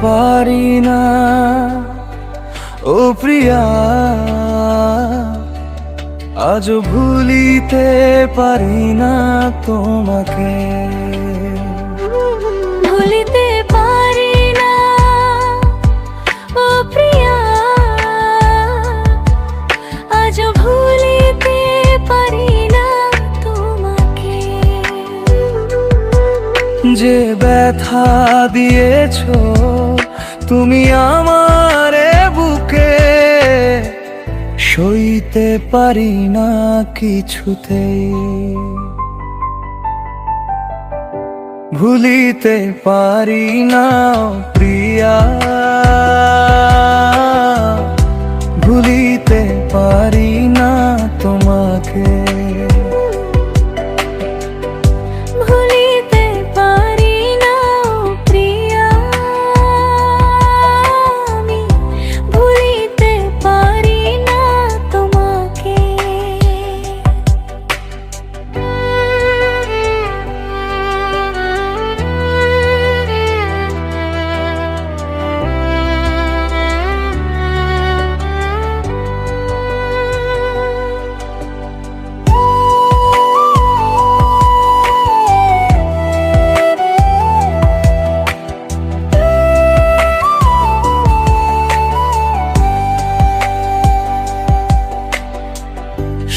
পারি না। ও প্রিয়া আজ ভুলিতে পারি না তোমাকে। ভুলিতে যে ব্যথা দিয়েছ তুমি আমারে বুকে সইতে পারি না কিছুতে ভুলিতে পারি না প্রিয়া।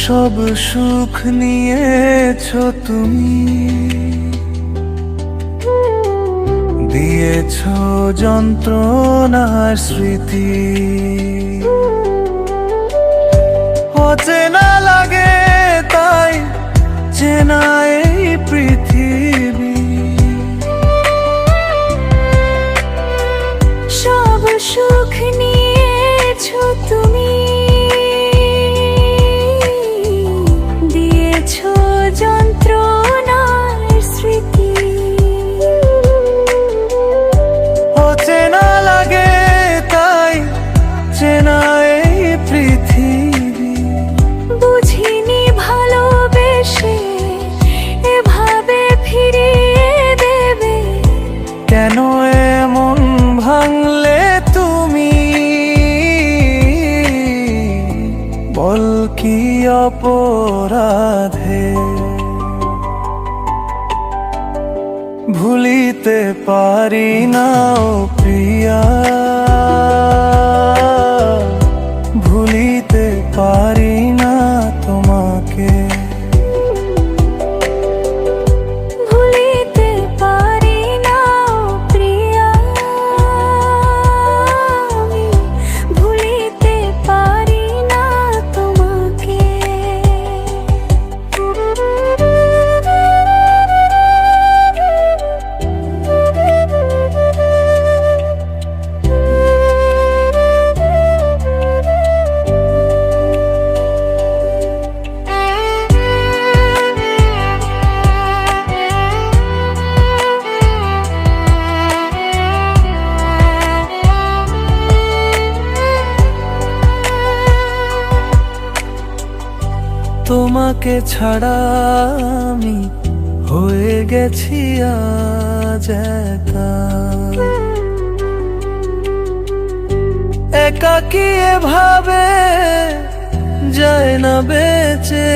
সব সুখ নিয়েছ তুমি। দিয়েছ যন্ত্রণার স্মৃতি। অচেনা লাগে তাই চেনা এই পৃথিবী কি অপরাধে? ভুলিতে পারি না প্রিয়া তোমাকে ছাড়া আমি হয়ে গেছি আজ একা। একাকি এভাবে যায় না বেঁচে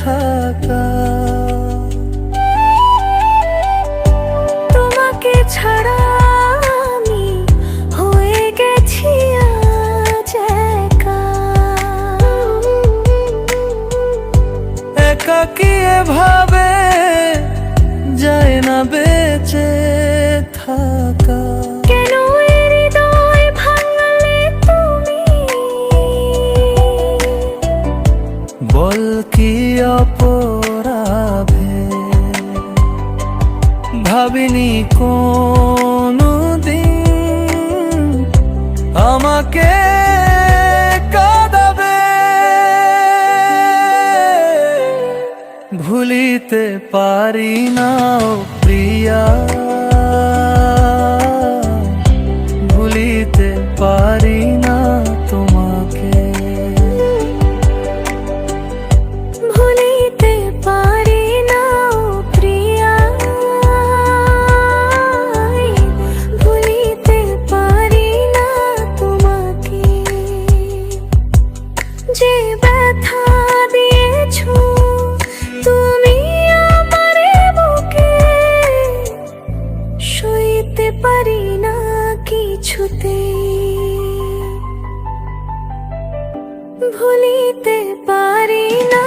থাকা? একাকি এভাবে যায় না বেঁচে থাকা। কেন বল কি অপরাধে? ভাবিনি কোনো দিন আমাকে ভুলিতে পারি না প্রিয়া। ভুলিতে পারি না।